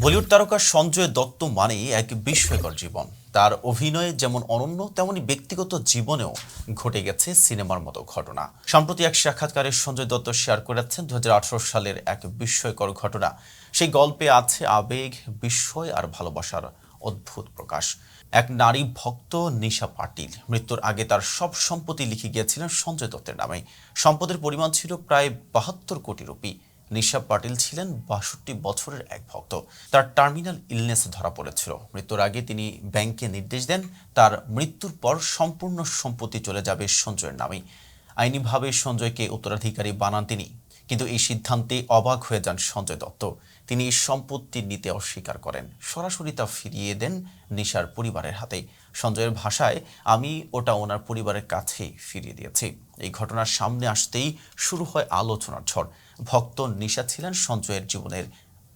বলিউড তারকা সঞ্জয় দত্ত মানেই এক বিস্ময়কর জীবন। তার অভিনয়ে যেমন অনন্য, তেমনি ব্যক্তিগত জীবনেও ঘটে গেছে সিনেমার মতো ঘটনা। সম্প্রতি এক সাক্ষাৎকারে সঞ্জয় দত্ত শেয়ার করেছেন দুহাজার আঠারো সালের এক বিস্ময়কর ঘটনা। সেই গল্পে আছে আবেগ, বিস্ময় আর ভালোবাসার অদ্ভুত প্রকাশ। এক নারী ভক্ত নিশা পাটিল। মৃত্যুর আগে তার সব সম্পত্তি লিখে গিয়েছিলেন সঞ্জয় দত্তের নামে। সম্পদের পরিমাণ ছিল প্রায় বাহাত্তর কোটি রুপি। নিশা পাটিল ছিলেন বাষট্টি বছরের এক ভক্ত। তার টার্মিনাল ইলনেস ধরা পড়েছিল। মৃত্যুর আগে তিনি ব্যাংকে নির্দেশ দেন, তার মৃত্যুর পর সম্পূর্ণ সম্পত্তি চলে যাবে সঞ্জয়ের নামে। আইনিভাবে সঞ্জয়কে উত্তরাধিকারী বানান তিনি। কিন্তু এই সিদ্ধান্তে অবাক হয়ে যান সঞ্জয় দত্ত। তিনি সম্পত্তি নিতে অস্বীকার করেন। সরাসরি তা ফিরিয়ে দেন নিশার পরিবারের হাতে। সঞ্জয়ের ভাষায়, আমি ওটা ওনার পরিবারের কাছেই ফিরিয়ে দিয়েছি। এই ঘটনার সামনে আসতেই শুরু হয় আলোচনার ঝড়। ভক্ত নিশা ছিলেন সঞ্জয়ের জীবনের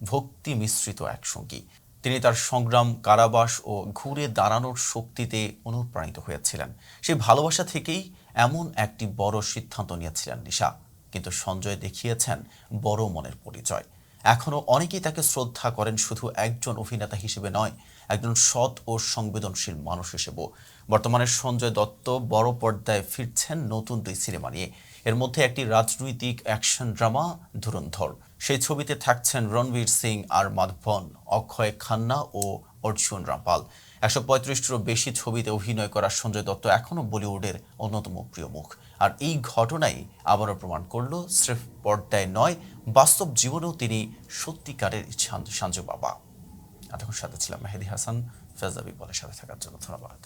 ভক্তি মিশ্রিত এক সঙ্গী। তিনি তার সংগ্রাম, কারাবাস ও ঘুরে দাঁড়ানোর শক্তিতে অনুপ্রাণিত হয়েছিলেন। সেই ভালোবাসা থেকেই এমন একটি বড় সিদ্ধান্ত নিয়েছিলেন নিশা। কিন্তু সঞ্জয় দেখিয়েছেন বড় মনের পরিচয়। এখনও অনেকেই তাকে শ্রদ্ধা করেন শুধু একজন অভিনেতা হিসেবে নয়, একজন সৎ ও সংবেদনশীল মানুষ হিসেবেও। বর্তমানে সঞ্জয় দত্ত বড় পর্দায় ফিরছেন নতুন দুই সিনেমা নিয়ে। এর মধ্যে একটি রাজনৈতিক অ্যাকশন ড্রামা, ধুরন্ধর। সেই ছবিতে থাকছেন রণবীর সিং আর মাধবন, অক্ষয় খান্না ও অর্জুন রামপাল। একশো পঁয়ত্রিশটিরও বেশি ছবিতে অভিনয় করা সঞ্জয় দত্ত এখনও বলিউডের অন্যতম প্রিয় মুখ। আর এই ঘটনাই আবারও প্রমাণ করল, স্রেফ পর্দায় নয়, বাস্তব জীবনেও তিনি সত্যিকারের সাঞ্জু বাবা। এতক্ষণ সাথে ছিলাম মেহেদি হাসান। ফেজাবি বলে সাথে থাকার জন্য ধন্যবাদ।